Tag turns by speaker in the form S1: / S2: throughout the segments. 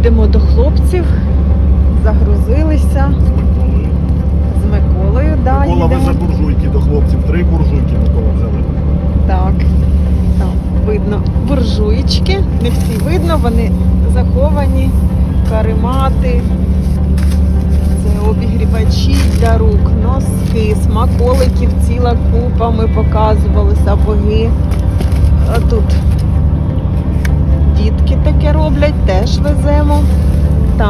S1: Їдемо до хлопців, загрузилися з Миколою. Да,
S2: Микола
S1: їдемо.
S2: везе буржуйки до хлопців. Три буржуйки Микола взяли.
S1: Так, там видно буржуєчки. Не всі видно, вони заховані, каремати. Це обігрівачі для рук, носки, смаколиків, ціла купа. Ми показували сапоги. А тут дітки таке роблять, теж веземо.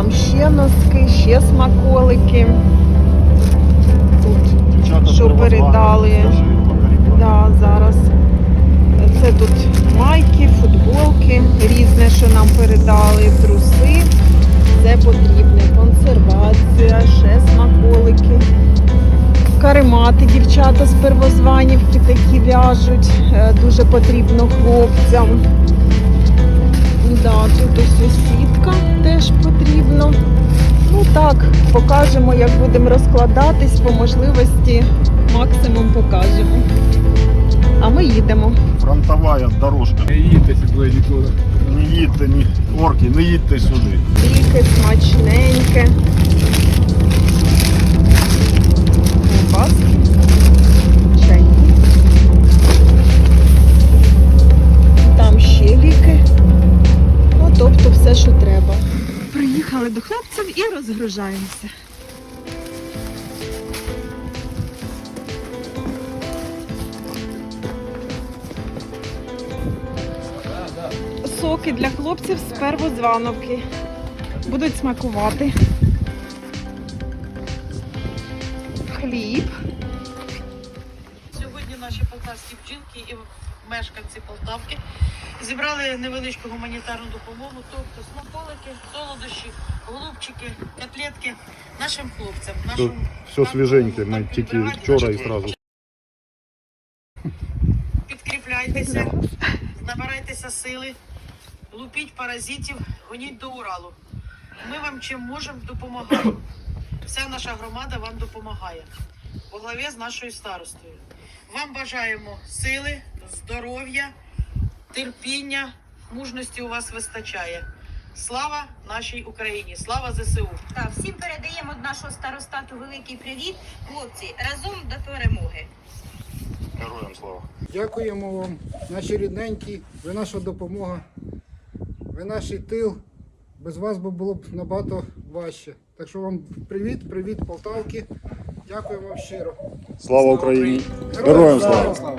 S1: Там ще носки, ще смаколики. Тут Що передали? Да, зараз. Це тут майки, футболки різне, що нам передали, труси. Це потрібне. Консервація, ще смаколики. Каремати дівчата з первозванівки такі в'яжуть. Е, Дуже потрібно хлопцям. Да, тут ось сусідка сітка теж потрібно. Ну так, покажемо, як будемо розкладатись по можливості. Максимум покажемо. А ми їдемо.
S2: Фронтова дорожка.
S3: Не їдьте сюди нікуди.
S2: Не їдьте, ні, орки, не їдьте сюди.
S1: Тільки смачненьке. Приїхали до хлопців і розгружаємося. Соки для хлопців з первозвановки. Будуть смакувати. Хліб.
S4: Сьогодні наші полтавські бджілки і мешканці Полтавки зібрали невеличку гуманітарну допомогу, тобто смаколики, солодощі, голубчики, котлетки нашим хлопцям. Нашим
S2: Все свіженьке, ми тільки вчора і зразу.
S4: Підкріпляйтеся, набирайтеся сили, лупіть паразитів, гоніть до Уралу. Ми вам чим можемо допомагаємо. Вся наша громада вам допомагає. По главі з нашою старостою. Вам бажаємо сили, здоров'я, терпіння, мужності у вас вистачає. Слава нашій Україні! Слава ЗСУ!
S5: Так, всім передаємо від нашого старостату великий привіт. Хлопці, разом до перемоги.
S2: Героям слава.
S3: Дякуємо вам, наші рідненькі, ви наша допомога, ви наш тил. Без вас би було б набагато важче. Так що вам привіт, привіт, Полтавки. Дякуємо вам щиро.
S2: Слава Україні! Героям слава!
S3: слава!